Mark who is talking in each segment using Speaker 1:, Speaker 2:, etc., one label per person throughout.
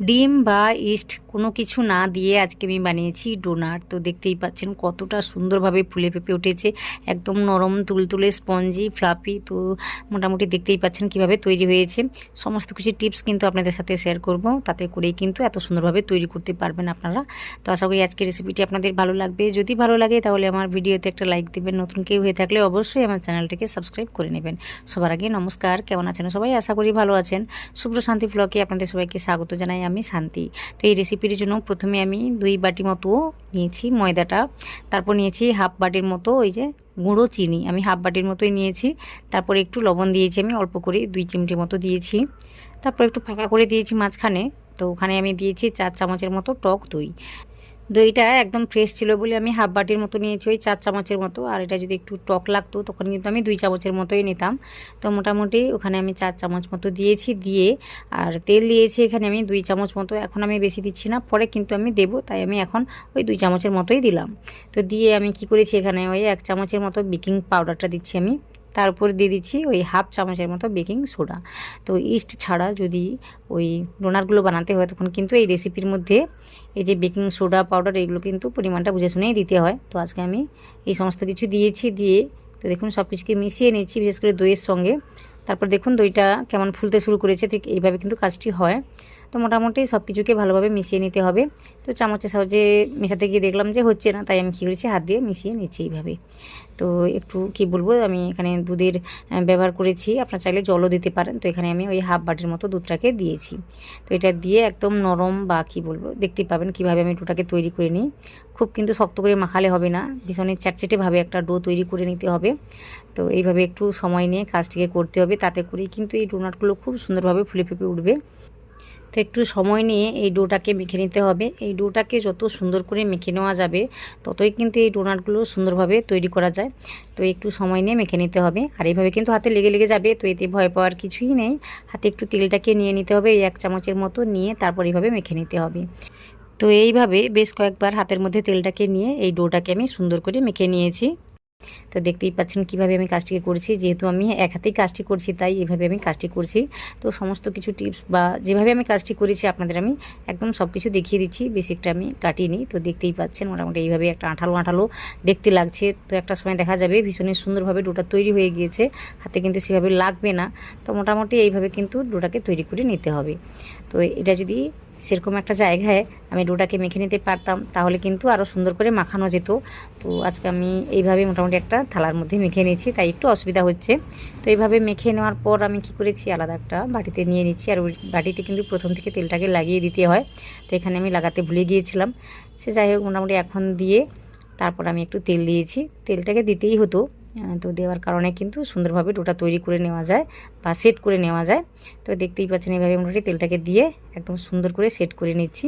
Speaker 1: ডিম বা ইস্ট কোনো কিছু না দিয়ে আজকে আমি বানিয়েছি ডোনাট তো দেখতেই পাচ্ছেন কতটা সুন্দরভাবে ফুলে পেঁপে উঠেছে। একদম নরম, তুলতুলে, স্পঞ্জি, ফ্লাপি। তো মোটামুটি দেখতেই পাচ্ছেন কীভাবে তৈরি হয়েছে। সমস্ত কিছু টিপস কিন্তু আপনাদের সাথে শেয়ার করব। তাতে করেই কিন্তু এত সুন্দরভাবে তৈরি করতে পারবেন আপনারা। তো আশা করি আজকের রেসিপিটি আপনাদের ভালো লাগবে। যদি ভালো লাগে তাহলে আমার ভিডিওতে একটা লাইক দেবেন। নতুন কেউ হয়ে থাকলে অবশ্যই আমার চ্যানেলটিকে সাবস্ক্রাইব করে নেবেন। সবার আগে নমস্কার। কেমন আছেন সবাই? আশা করি ভালো আছেন। শুভ্র শান্তি ব্লগে আপনাদের সবাইকে স্বাগত জানাই। আমি শান্তি। তো এই রেসিপির জন্য প্রথমে আমি দুই বাটি মতো নিয়েছি ময়দাটা। তারপর নিয়েছি হাফ বাটির মতো ওই যে গুঁড়ো চিনি। আমি হাফ বাটির মতোই নিয়েছি। তারপর একটু লবণ দিয়েছি আমি, অল্প করে দুই চিমটি মতো দিয়েছি। তারপর একটু ফাঁকা করে দিয়েছি মাঝখানে। তো ওখানে আমি দিয়েছি চার চামচের মতো টক দই। দইটা একদম ফ্রেশ ছিল বলে আমি হাফ বাটির মতো নিয়েছি, ওই চার চামচের মতো। আর এটা যদি একটু টক লাগতো, তখন কিন্তু আমি দুই চামচের মতোই নিতাম। তো মোটামুটি ওখানে আমি চার চামচ মতো দিয়েছি, দিয়ে আর তেল দিয়েছি এখানে আমি দুই চামচ মতো। এখন আমি বেশি দিচ্ছি না, পরে কিন্তু আমি দেবো, তাই আমি এখন ওই দুই চামচের মতোই দিলাম। তো দিয়ে আমি কি করেছি এখানে, ওই এক চামচের মতো বেকিং পাউডারটা দিচ্ছি আমি। তার উপর দিয়ে দিচ্ছি ওই হাফ চামচের মতো বেকিং সোডা। তো ইস্ট ছাড়া যদি ওই ডোনারগুলো বানাতে হয় তখন কিন্তু এই রেসিপির মধ্যে এই যে বেকিং সোডা পাউডার এগুলো কিন্তু পরিমাণটা বুঝে শুনেই দিতে হয়। তো আজকে আমি এই সমস্ত কিছু দিয়েছি, দিয়ে তো দেখুন সব কিছুকে মিশিয়ে নিচ্ছি বিশেষ করে দইয়ের সঙ্গে। তারপর দেখুন দইটা কেমন ফুলতে শুরু করেছে, ঠিক এইভাবে কিন্তু কাজটি হয়। তো মোটামুটি সব কিছুকে ভালোভাবে মিশিয়ে নিতে হবে। তো চামচের সাহায্যে মেশাতে গিয়ে দেখলাম যে হচ্ছে না, তাই আমি কী করেছি, হাত দিয়ে মিশিয়ে নিচ্ছি এইভাবে। তো একটু কি বলব, আমি এখানে দুধের ব্যবহার করেছি। আপনার চাইলে জলও দিতে পারেন। তো এখানে আমি ওই হাফ বাটির মতো দুধটাকে দিয়েছি। তো এটা দিয়ে একদম নরম বা কি বলব, দেখতে পাবেন কীভাবে আমি ডোটাকে তৈরি করে নিই। খুব কিন্তু শক্ত করে মাখালে হবে না, ভীষণই চ্যাটচেটেভাবে একটা ডো তৈরি করে নিতে হবে। তো এইভাবে একটু সময় নিয়ে কাজটিকে করতে হবে। তাতে করেই কিন্তু এই ডোনাটগুলো খুব সুন্দরভাবে ফুলে ফেপে উঠবে। তো একটু সময় নিয়ে এই ডোটাকে মেখে নিতে হবে। এই ডোটাকে যত সুন্দর করে মেখে নেওয়া যাবে, ততই কিন্তু এই ডোনাটগুলো সুন্দরভাবে তৈরি করা যায়। তো একটু সময় নিয়ে মেখে নিতে হবে। আর এইভাবে কিন্তু হাতে লেগে লেগে যাবে, তো এতে ভয় পাওয়ার কিছুই নেই। হাতে একটু তেলটাকে নিয়ে নিতে হবে, এই এক চামচের মতো নিয়ে তারপর এইভাবে মেখে নিতে হবে। তো এইভাবে বেশ কয়েকবার হাতের মধ্যে তেলটাকে নিয়ে এই ডোটাকে আমি সুন্দর করে মেখে নিয়েছি। তো দেখতেই পাচ্ছেন কীভাবে আমি কাজটিকে করছি। যেহেতু আমি এক হাতেই কাজটি করছি, তাই এভাবে আমি কাজটি করছি। তো সমস্ত কিছু টিপস বা যেভাবে আমি কাজটি করেছি, আপনাদের আমি একদম সব কিছু দেখিয়ে দিচ্ছি। বেসিকটা আমি কাটিনি তো দেখতেই পাচ্ছেন মোটামুটি এইভাবে একটা আঠালো আঠালো দেখতে লাগছে। তো একটা সময় দেখা যাবে, ভীষণই সুন্দরভাবে ডোটা তৈরি হয়ে গিয়েছে। হাতে কিন্তু সেভাবে লাগবে না। তো মোটামুটি এইভাবে কিন্তু ডোটাকে তৈরি করে নিতে হবে। তো এটা যদি সেরকম একটা জায়গায় আমি ডোটাকে মেখে নিতে পারতাম। তাহলে কিন্তু আরও সুন্দর করে মাখানো যেত। তো আজকে আমি এইভাবে মোটামুটি একটা থালার মধ্যে মেখে নিয়েছি, তাই একটু অসুবিধা হচ্ছে। তো এইভাবে মেখে নেওয়ার পর আমি কি করেছি, আলাদা একটা বাটিতে নিয়ে নিচ্ছি। আর ওই বাটিতে কিন্তু প্রথম থেকে তেলটাকে লাগিয়ে দিতে হয়। তো এখানে আমি লাগাতে ভুলে গিয়েছিলাম। সে যাই হোক, মোটামুটি এখন দিয়ে তারপর আমি একটু তেল দিয়েছি। তেলটাকে দিতেই হতো। তো দেওয়ার কারণে কিন্তু সুন্দরভাবে ডোটা তৈরি করে নেওয়া যায় বা সেট করে নেওয়া যায়। তো দেখতেই পাচ্ছেন এইভাবে মোটামুটি তেলটাকে দিয়ে একদম সুন্দর করে সেট করে নিচ্ছি।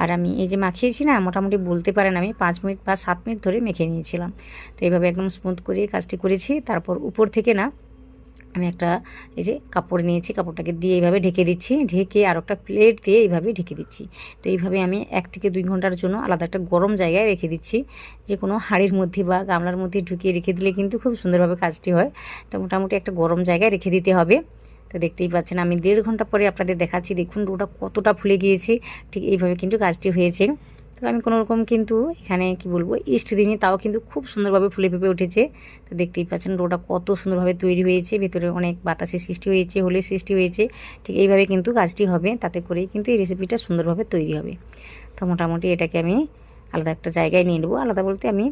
Speaker 1: আর আমি এই যে মাখিয়েছি না, মোটামুটি বলতে পারেন আমি পাঁচ মিনিট বা সাত মিনিট ধরে মেখে নিয়েছিলাম। তো এইভাবে একদম স্মুথ করে কাজটি করেছি। তারপর উপর থেকে না আমি একটা, এই যে কাপড় নিয়েছি, কাপড়টাকে দিয়ে এইভাবে ঢেকে দিচ্ছি, ঢেকে আর একটা প্লেট দিয়ে এইভাবে ঢেকে দিচ্ছি। তো এইভাবে আমি এক থেকে দুই ঘণ্টার জন্য আলাদা একটা গরম জায়গায় রেখে দিচ্ছি। যে কোনো হাঁড়ির মধ্যে বা গামলার মধ্যে ঢুকিয়ে রেখে দিলে কিন্তু খুব সুন্দরভাবে কাজটি হয়। তো মোটামুটি একটা গরম জায়গায় রেখে দিতে হবে। তো দেখতেই পাচ্ছেন, আমি দেড় ঘণ্টা পরে আপনাদের দেখাচ্ছি। দেখুন ওটা কতটা ফুলে গিয়েছে। ঠিক এইভাবে কিন্তু কাজটি হয়েছে। তো আমি কোনো রকম কিন্তু এখানে কি বলব, ইস্ট দিনই তাও কিন্তু খুব সুন্দরভাবে ফুলে ফেপে উঠেছে। তো দেখতেই পাচ্ছেন ডোটা কত সুন্দরভাবে তৈরি হয়েছে, ভেতরে অনেক বাতাসের সৃষ্টি হয়েছে, হোলের সৃষ্টি হয়েছে। ঠিক এইভাবে কিন্তু গাছটি হবে, তাতে করেই কিন্তু এই রেসিপিটা সুন্দরভাবে তৈরি হবে। তো মোটামুটি এটাকে আমি আলাদা একটা জায়গায় নিয়ে নেব। আলাদা বলতে আমি,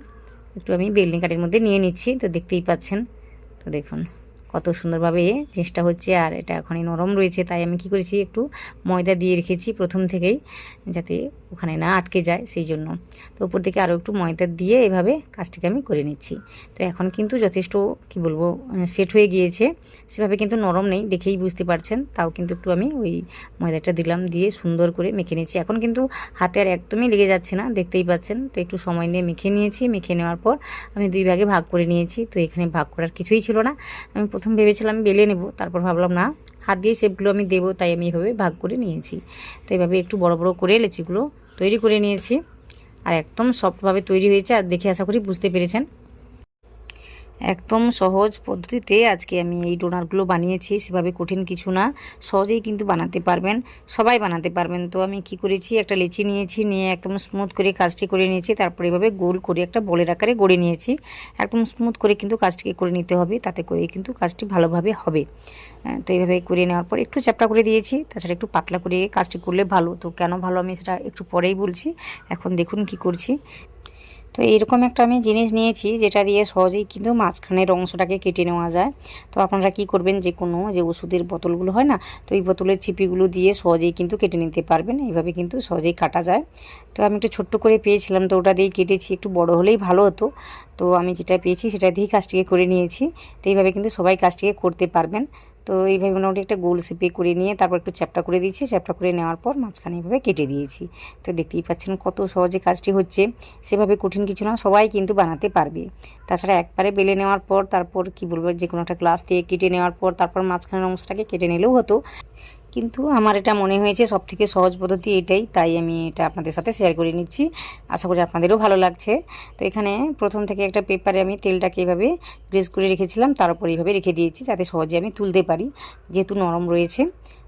Speaker 1: একটু আমি বেল্ডিং কাঠের মধ্যে নিয়ে নিচ্ছি, তো দেখতেই পাচ্ছেন। তো দেখুন। কত সুন্দরভাবে জিনিসটা হচ্ছে, আর এটা এখনই নরম রয়েছে, তাই আমি কি করেছি, একটু ময়দা দিয়ে রেখেছি প্রথম থেকেই, যাতে ওখানে না আটকে যায় সেই জন্য। তো উপর থেকে আরও একটু ময়দা দিয়ে এভাবে কাজটিকে আমি করে নিচ্ছি। তো এখন কিন্তু যথেষ্ট, কি বলব সেট হয়ে গিয়েছে। সেভাবে কিন্তু নরম নেই, দেখেই বুঝতে পারছেন। তাও কিন্তু একটু আমি ওই ময়দাটা দিলাম দিয়ে সুন্দর করে মেখে নিয়েছি এখন কিন্তু হাতে আর একদমই লেগে যাচ্ছে না, দেখতেই পাচ্ছেন। তো একটু সময় নিয়ে মেখে নিয়েছি। মেখে নেওয়ার পর আমি দুই ভাগে ভাগ করে নিয়েছি। তো এখানে ভাগ করার কিছুই ছিল না। আমি প্রথম ভেবেছিলাম আমি বেলে নেব, তারপর ভাবলাম, না, হাত দিয়ে সেপগুলো আমি দেবো, তাই আমি এভাবে ভাগ করে নিয়েছি। তো এভাবে একটু বড় বড় করে লেচিগুলো তৈরি করে নিয়েছি। আর একদম সফটভাবে তৈরি হয়েছে, আর দেখে আশা করি বুঝতে পেরেছেন। একদম সহজ পদ্ধতিতে আজকে আমি এই ডোনারগুলো বানিয়েছি, সেভাবে কঠিন কিছু না। সহজেই কিন্তু বানাতে পারবেন, সবাই বানাতে পারবেন। তো আমি কি করেছি, একটা লেচি নিয়েছি, নিয়ে একদম স্মুথ করে কাজটি করে নিয়েছি, তারপরে এভাবে গোল করে একটা বলের আকারে গড়ে নিয়েছি। একদম স্মুথ করে কিন্তু কাজটিকে করে নিতে হবে, তাতে করে কিন্তু কাজটি ভালোভাবে হবে। তো এইভাবে করে নেওয়ার পর একটু চ্যাপটা করে দিয়েছি, তাছাড়া একটু পাতলা করে কাজটি করলে ভালো। তো কেন ভালো আমি সেটা একটু পরেই বলছি। এখন দেখুন কি করছি। তো এরকম একটা আমি জিনিস নিয়েছি, যেটা দিয়ে সহজেই কিন্তু মাঝখানের অংশটাকে কেটে নেওয়া যায়। তো আপনারা কি করবেন, যে কোনো যে ওষুধের বোতলগুলো হয় না, তো এই বোতলের চিপিগুলো দিয়ে সহজেই কিন্তু কেটে নিতে পারবেন। এইভাবে কিন্তু সহজেই কাটা যায়। তো আমি একটু ছোট্ট করে পেয়েছিলাম, তো ওটা দিয়েই কেটেছি। একটু বড় হলেই ভালো হতো। তো আমি যেটা পেয়েছি, সেটা দিয়েই কাজটিকে করে নিয়েছি। তো এইভাবে কিন্তু সবাই কাজটিকে করতে পারবেন। তো এইভাবে মোটামুটি একটা গোল শেপে করে নিয়ে তারপর একটু চ্যাপটা করে দিয়েছি। চ্যাপটা করে নেওয়ার পর মাঝখানে এইভাবে কেটে দিয়েছি। তো দেখতেই পাচ্ছেন কত সহজে কাজটি হচ্ছে। সেভাবে কঠিন কিছু না, সবাই কিন্তু বানাতে পারবে। তাছাড়া একবারে বেলে নেওয়ার পর তারপর কি বলব, যে কোনো একটা গ্লাস দিয়ে কেটে নেওয়ার পর তারপর মাঝখানের অংশটাকে কেটে নিলেও হতো। কিন্তু আমার এটা মনে হয়েছে সব থেকে সহজ পদ্ধতি এটাই, তাই আমি এটা আপনাদের সাথে শেয়ার করে নিচ্ছি। আশা করি আপনাদেরও ভালো লাগছে। তো এখানে প্রথম থেকে একটা পেপারে আমি তেলটাকে এভাবে গ্রেস করে রেখেছিলাম তার উপর এইভাবে রেখে দিয়েছি যাতে সহজে আমি তুলতে পারি, যেহেতু নরম রয়েছে।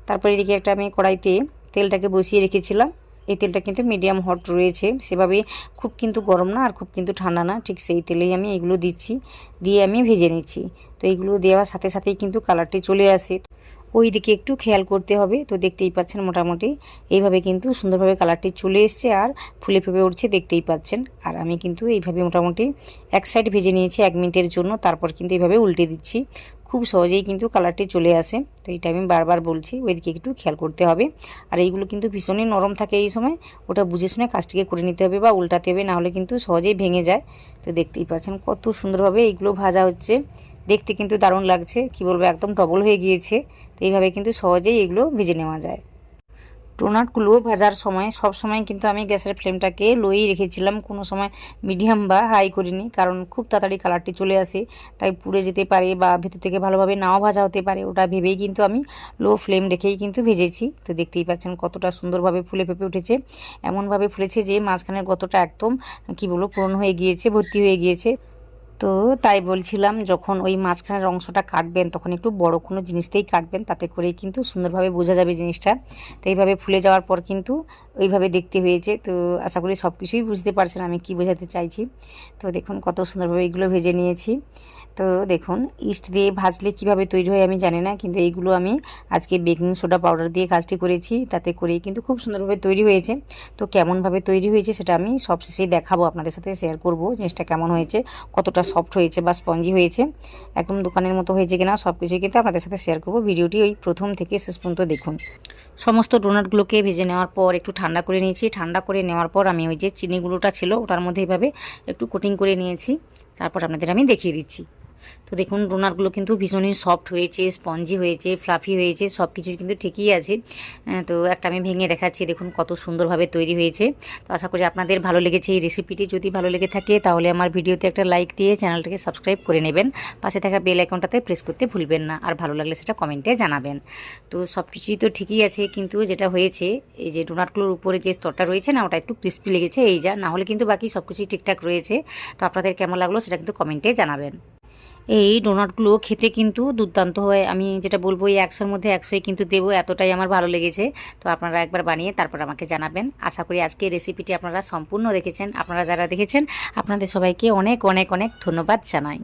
Speaker 1: তারপরে এদিকে একটা আমি কড়াইতে তেলটাকে বসিয়ে রেখেছিলাম। এই তেলটা কিন্তু মিডিয়াম হট রয়েছে, সেভাবে খুব কিন্তু গরম না, আর খুব কিন্তু ঠান্ডা না, ঠিক সেই তেলেই আমি এগুলো দিচ্ছি, দিয়ে আমি ভেজে নিচ্ছি। তো এইগুলো দেওয়ার সাথে সাথেই কিন্তু কালারটি চলে আসে। ওই দিকে একটু খেয়াল করতে হবে। তো দেখতেই পাচ্ছেন মোটামুটি এইভাবে কিন্তু সুন্দরভাবে কালারটি চলে এসছে আর ফুলে ফেপে উঠছে দেখতেই পাচ্ছেন। আর আমি কিন্তু এইভাবে মোটামুটি এক সাইড ভেজে নিয়েছি এক মিনিটের জন্য, তারপর কিন্তু এইভাবে উল্টে দিচ্ছি। খুব সহজেই কিন্তু কালারটি চলে আসে। তো এটা আমি বারবার বলছি, ওইদিকে একটু খেয়াল করতে হবে। আর এইগুলো কিন্তু ভীষণই নরম থাকে এই সময়, ওটা বুঝে শুনে কাজটিকে করে নিতে হবে বা উল্টাতে হবে, নাহলে কিন্তু সহজেই ভেঙে যায়। তো দেখতেই পাচ্ছেন কত সুন্দরভাবে এইগুলো ভাজা হচ্ছে। দেখতে কিন্তু দারুণ লাগছে, কি বলব, একদম ডবল হয়ে গিয়েছে। এইভাবে কিন্তু সহজেই এগুলো ভেজে নেওয়া যায়। ডোনাটগুলো ভাজার সময়, সব সময় কিন্তু আমি গ্যাসের ফ্লেমটাকে লোই রেখেছিলাম। কোনো সময় মিডিয়াম বা হাই করিনি, কারণ খুব তাড়াতাড়ি কালারটি চলে আসে, তাই পুড়ে যেতে পারে বা ভেতর থেকে ভালোভাবে নাও ভাজা হতে পারে, ওটা ভেবেই কিন্তু আমি লো ফ্লেম রেখেই কিন্তু ভেজেছি। তো দেখতেই পাচ্ছেন কতটা সুন্দরভাবে ফুলে ফেপে উঠেছে। এমনভাবে ফুলেছে যে মাঝখানের গতটা একদম, কি বলব পূরণ হয়ে গিয়েছে, ভর্তি হয়ে গিয়েছে। তো তাই বলছিলাম, যখন ওই মাঝখানের অংশটা কাটবেন, তখন একটু বড় কোনো জিনিসতেই কাটবেন, তাতে করেই কিন্তু সুন্দরভাবে বোঝা যাবে জিনিসটা। তো এইভাবে ফুলে যাওয়ার পর কিন্তু ওইভাবে দেখতে হয়েছে। তো আশা করি সব কিছুই বুঝতে পারছেন, আমি কি বোঝাতে চাইছি। তো দেখুন কত সুন্দরভাবে এগুলো ভেজে নিয়েছি। তো দেখুন, ইস্ট দিয়ে ভাজলে কীভাবে তৈরি হয় আমি জানি না, কিন্তু এইগুলো আমি আজকে বেকিং সোডা পাউডার দিয়ে কাজটি করেছি, তাতে করেই কিন্তু খুব সুন্দরভাবে তৈরি হয়েছে। তো কেমনভাবে তৈরি হয়েছে সেটা আমি সবশেষে দেখাবো, আপনাদের সাথে শেয়ার করব জিনিসটা কেমন হয়েছে, কতটা সফট হয়েছে বা স্পঞ্জি হয়েছে, একদম দোকানের মতো হয়েছে কিনা সব কিছুই কিন্তু আপনাদের সাথে শেয়ার করব। ভিডিওটি ওই প্রথম থেকে শেষ পর্যন্ত দেখুন। সমস্ত ডোনাটগুলোকে ভেজে নেওয়ার পর একটু ঠান্ডা করে নিয়েছি। ঠান্ডা করে নেওয়ার পর আমি ওই যে চিনিগুলোটা ছিল, ওটার মধ্যে এইভাবে একটু কোটিং করে নিয়েছি। তারপর আপনাদের আমি দেখিয়ে দিচ্ছি। তো দেখুন ডোনাটগুলো কিন্তু ভীষণই সফট হয়েছে, স্পঞ্জি হয়েছে, ফ্লাফি হয়েছে সব কিছুই কিন্তু ঠিকই আছে। তো একটা আমি ভেঙে দেখাচ্ছি, দেখুন কত সুন্দরভাবে তৈরি হয়েছে। তো আশা করি আপনাদের ভালো লেগেছে এই রেসিপিটি যদি ভালো লেগে থাকে, তাহলে আমার ভিডিওতে একটা লাইক দিয়ে চ্যানেলটাকে সাবস্ক্রাইব করে নেবেন। পাশে থাকা বেল আইকনটাতে প্রেস করতে ভুলবেন না। আর ভালো লাগলে সেটা কমেন্টে জানাবেন। তো সব কিছুই তো ঠিকই আছে, কিন্তু যেটা হয়েছে, এই যে ডোনাটগুলোর উপরে যে স্তরটা রয়েছে না, ওটা একটু ক্রিস্পি লেগেছে, এই যা। না হলে কিন্তু বাকি সব কিছুই ঠিকঠাক রয়েছে। তো আপনাদের কেমন লাগল সেটা কিন্তু কমেন্টে জানাবেন। এই ডোনাটগুলো খেতে কিন্তু দুর্দান্ত হয়। আমি যেটা বলব, এই একশোর মধ্যে একশোই কিন্তু দেবো, এতটাই আমার ভালো লেগেছে। তো আপনারা একবার বানিয়ে তারপর আমাকে জানাবেন। আশা করি আজকে রেসিপিটি আপনারা সম্পূর্ণ দেখেছেন। আপনারা যারা দেখেছেন, আপনাদের সবাইকে অনেক অনেক অনেক ধন্যবাদ জানাই।